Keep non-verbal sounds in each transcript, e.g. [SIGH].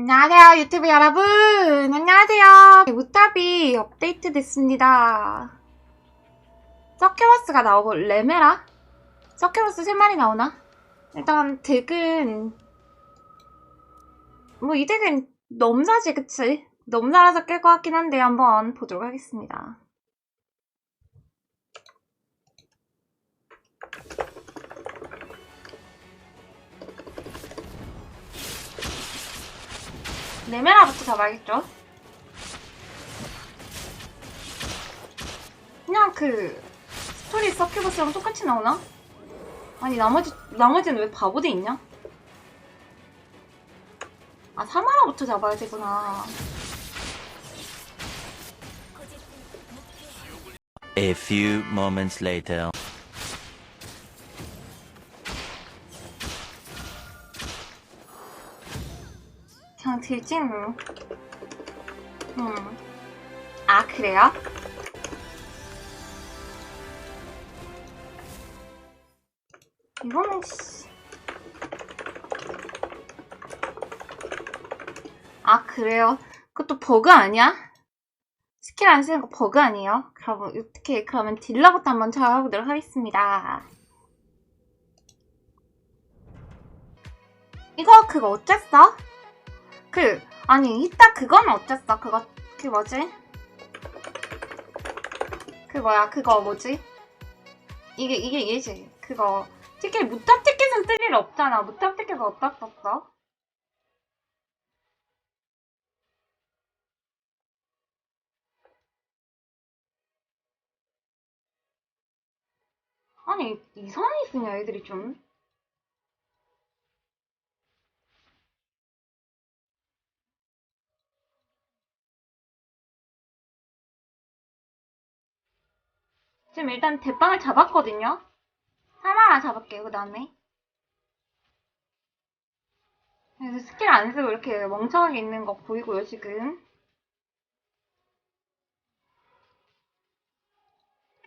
안녕하세요 유튜브 여러분 안녕하세요 무탑이 업데이트 됐습니다 서큐버스가 나오고 레메라? 서큐버스 3마리 나오나? 일단 덱은 뭐 이 덱은 넘사지 그치? 넘사라서 깰 것 같긴 한데 한번 보도록 하겠습니다 레메라부터 잡아야겠죠? 그냥 그 스토리 서큐버스랑 똑같이 나오나? 아니 나머지 나머지는 왜 바보돼 있냐? 아 사마라부터 잡아야 되구나. 그냥 들지 뭐. 음. 아 그래요? 이거는 씨. 아 그래요? 그것도 버그 아니야? 스킬 안 쓰는 거 버그 아니에요? 그럼 어떻게 그러면 딜러부터 한번 잡아보도록 하겠습니다. 이거 그거 어쨌어? 그 아니 이따 그건 어쨌어? 그거 그 뭐지? 그 뭐야 그거 뭐지? 이게 이게 얘지 그거 티켓 무탑 티켓은 뜰 일 없잖아 무탑 티켓은 어디다 썼어? 아니 이상하게 쓰냐 애들이 좀 지금 일단 대빵을 잡았거든요? 사마라 잡을게요, 그 다음에. 그래서 스킬 안 쓰고 이렇게 멍청하게 있는 거 보이고요, 지금.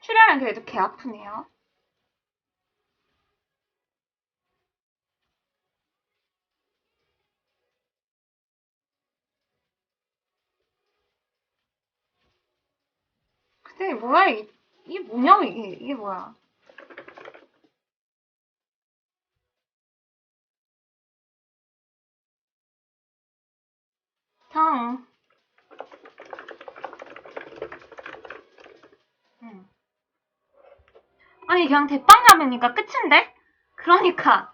출혈은 그래도 개 아프네요. 근데 뭐야, 이게, 이게 뭐냐고, 이게, 이게 뭐야. 형. 응. 아니, 그냥 대빵 잡으니까 끝인데? 그러니까.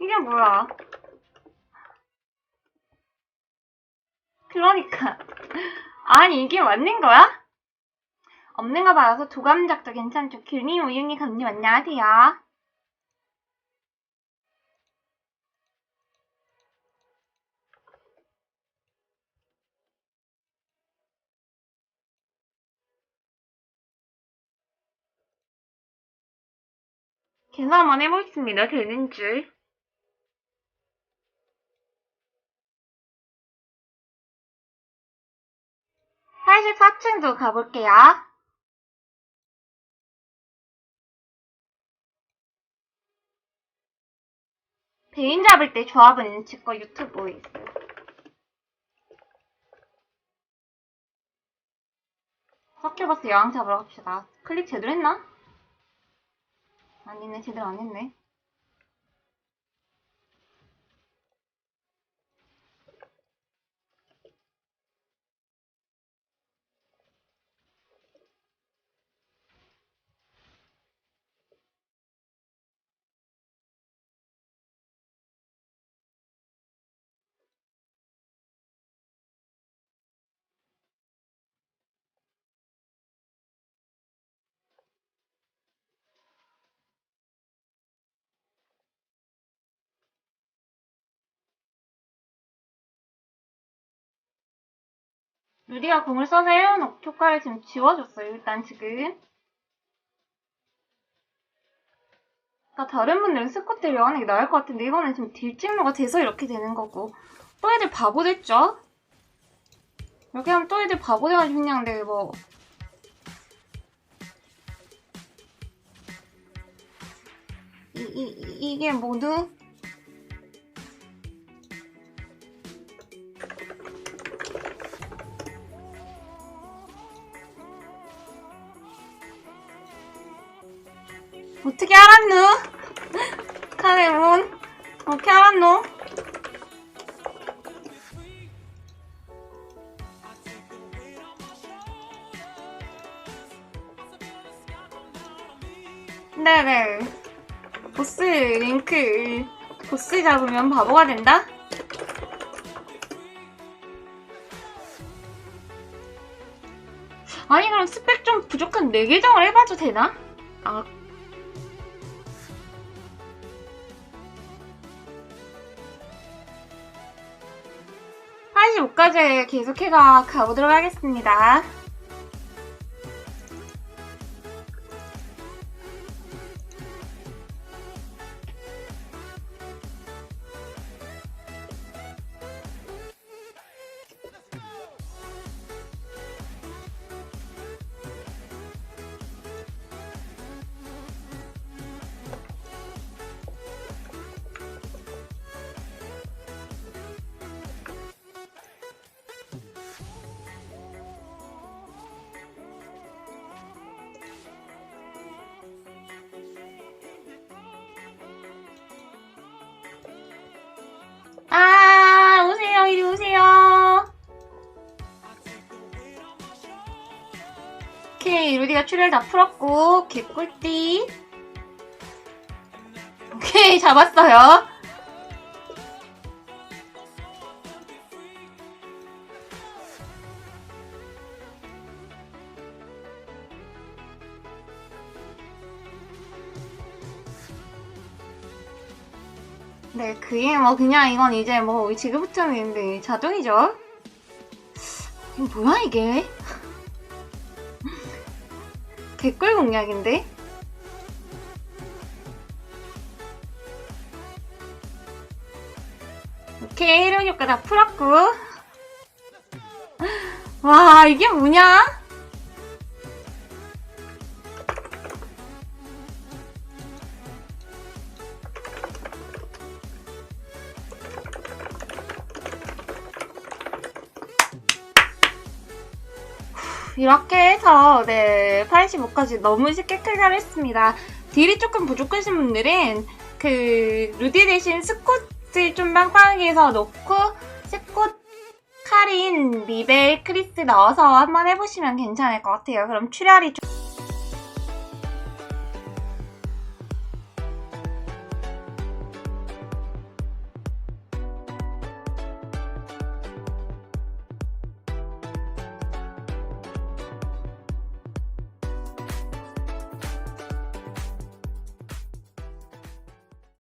이게 뭐야. 그러니까. [LAUGHS] 아니, 이게 맞는 거야? 없는 거 봐서 도감작도 괜찮죠. 귤님, 우유님, 감님, 안녕하세요. 계산 한번 해보겠습니다. 되는 줄. 팔십사 층도 가볼게요. 배인 잡을 때 조합은 제거 유튜브에 있어요. 서큐버스 여왕 잡으러 갑시다. 클릭 제대로 했나? 아니네, 제대로 안 했네. 루디가 공을 써서 해온 효과를 지금 지워줬어요. 일단 지금. 그러니까 다른 분들은 스쿼트 여하는 게 나을 것 같은데 이거는 지금 딜찍로가 돼서 이렇게 되는 거고 또 애들 바보 됐죠? 이렇게 하면 또 애들 바보 돼가지고 그냥 내가 뭐 이, 이, 이게 모두 어떻게 알았누? 카메론 어떻게 알았노? 네네 보스 링크 보스 잡으면 바보가 된다? 아니 그럼 스펙 좀 부족한 4계정을 해봐도 되나? 아 한 85까지 계속해가 가보도록 하겠습니다. 루디가 출혈 다 풀었고, 개꿀띠. 오케이, 잡았어요. 네, 그게 뭐 그냥 이건 이제 뭐 지금부터는 자동이죠. 이게 뭐야 이게? 개꿀 공략인데? 오케이, 이런 효과 다 풀었고. 와, 이게 뭐냐? 이렇게 해서 네 85까지 너무 쉽게 클리어했습니다. 딜이 조금 부족하신 분들은 그 루디 대신 스콧을 좀 빵빵하게 해서 넣고 스콧 카린, 리벨, 크리스 넣어서 한번 해보시면 괜찮을 것 같아요. 그럼 출혈이 좀